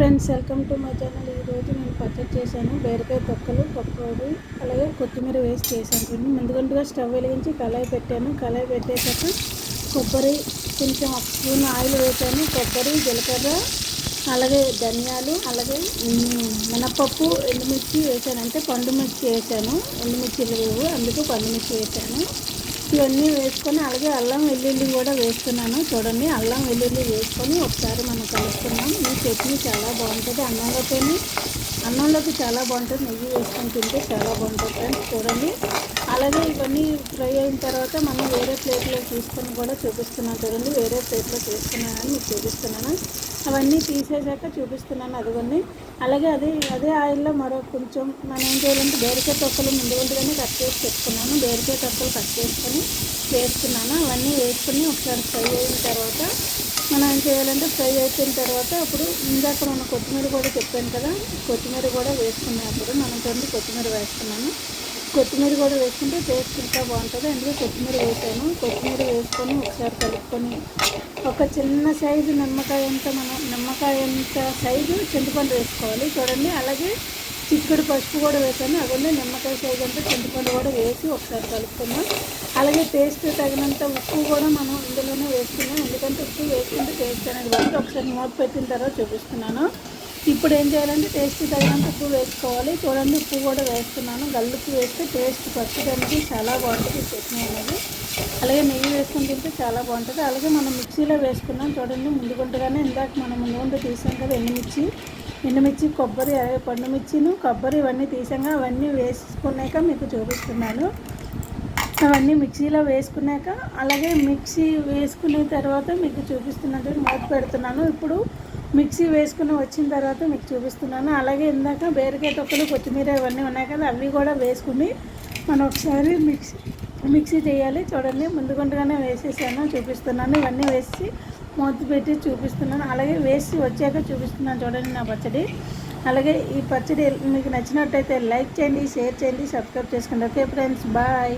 Friends welcome to my channel. ఈరోజు నేను పచ్చడి చేశాను. బీరకాయ తొక్కలు పక్కోడి అలాగే కొత్తిమీర వేసి చేశాను. ఫ్రెండ్ స్టవ్ వెలిగించి కళాయి పెట్టాను. కళాయి పెట్టేసాక కొబ్బరి కొంచెం ఒక స్పూన్ ఆయిల్ వేసాను. కొబ్బరి జీలకర్ర అలాగే ధనియాలు అలాగే మినపప్పు ఎండుమిర్చి వేసాను. అంటే పండు మిర్చి వేసాను. ఎండుమిర్చిలు లేవు అందుకు పండు మిర్చి వేసాను. ఇవన్నీ వేసుకొని అలాగే అల్లం వెల్లుల్లి కూడా వేస్తున్నాను. చూడండి అల్లం వెల్లుల్లి వేసుకొని ఒకసారి మనం కలుపుకున్నాం ఈ చట్నీ చాలా బాగుంటుంది. అన్నంలోకి అన్నంలోకి చాలా బాగుంటుంది. నెయ్యి వేసుకొని తింటే చాలా బాగుంటుంది. ఫ్రెండ్స్ చూడండి అలాగే ఇవన్నీ ఫ్రై అయిన తర్వాత మనం వేరే ప్లేట్లో తీసుకొని కూడా చూపిస్తున్నాను చూడండి వేరే ప్లేట్లో తీసుకున్నానని మీకు చూపిస్తున్నాను. అవన్నీ తీసేసాక చూపిస్తున్నాను అదిగొని అలాగే అదే అదే ఆయిల్లో మరో కొంచెం మనం ఏం చేయాలంటే బేరికే తొక్కలు ముందు ముందుగానే కట్ చేసి పెట్టుకున్నాను. బేరికే తొక్కలు కట్ చేసుకొని వేసుకున్నాను అవన్నీ వేసుకుని ఒకసారి ఫ్రై అయిన తర్వాత మనం ఏం చేయాలంటే ఫ్రై అయిపోయిన తర్వాత అప్పుడు ఇందాక మనం కొత్తిమీర కూడా చెప్పాను కదా కొత్తిమీర కూడా వేసుకున్నాం అప్పుడు మనం చూడండి కొత్తిమీర వేసుకున్నాను కొత్తిమీర కూడా వేసుకుంటే టేస్ట్ ఇంకా బాగుంటుంది. అందుకే కొత్తిమీర వేసాను. కొత్తిమీర వేసుకొని ఒకసారి కలుపుకొని ఒక చిన్న సైజు నిమ్మకాయ ఎంత మనం నిమ్మకాయ అంత సైజు చింతపండు వేసుకోవాలి. చూడండి అలాగే చిక్కుడు పసుపు కూడా వేసాను. అదే నిమ్మకాయ సైజు అంతా చింతపండు కూడా వేసి ఒకసారి కలుపుకున్నాం అలాగే టేస్ట్ తగినంత ఉప్పు కూడా మనం ఇందులోనే వేసుకున్నాం ఎందుకంటే ఉప్పు వేసుకుంటే టేస్ట్ అనేది బాగుంటుంది. ఒకసారి మూత పెట్టిన తర్వాత చూపిస్తున్నాను. ఇప్పుడు ఏం చేయాలంటే టేస్ట్ తగినంత ఉప్పు వేసుకోవాలి. చూడండి ఉప్పు కూడా వేస్తున్నాను. గల్లుప్పు వేస్తే టేస్ట్ పచ్చడానికి చాలా బాగుంటుంది చట్నీ అనేది. అలాగే నెయ్యి వేసుకుని తింటే చాలా బాగుంటుంది. అలాగే మనం మిక్సీలో వేసుకున్నాం చూడండి ముందుకుంటగానే ఇందాక మనం ముందు తీసాం కదా ఎండుమిర్చి. ఎండుమిర్చి కొబ్బరి అలాగే పండుమిర్చిను కొబ్బరి ఇవన్నీ తీసాక అవన్నీ వేసుకున్నాక మీకు చూపిస్తున్నాను. అవన్నీ మిక్సీలో వేసుకున్నాక అలాగే మిక్సీ వేసుకున్న తర్వాత మీకు చూపిస్తున్నట్టు మూత పెడుతున్నాను. ఇప్పుడు మిక్సీ వేసుకుని వచ్చిన తర్వాత మీకు చూపిస్తున్నాను. అలాగే ఇందాక బీరకాయ తొక్కలు కొత్తిమీర ఇవన్నీ ఉన్నాయి కదా అవి కూడా వేసుకుని మనం ఒకసారి మిక్సీ మిక్సీ చేయాలి. చూడండి ముందుగుంటగానే వేసేసాను చూపిస్తున్నాను. ఇవన్నీ వేసి మూత పెట్టి చూపిస్తున్నాను. అలాగే వేసి వచ్చాక చూపిస్తున్నాను చూడండి నా పచ్చడి. అలాగే ఈ పచ్చడి మీకు నచ్చినట్టయితే లైక్ చేయండి షేర్ చేయండి సబ్స్క్రైబ్ చేసుకోండి. Okay friends bye.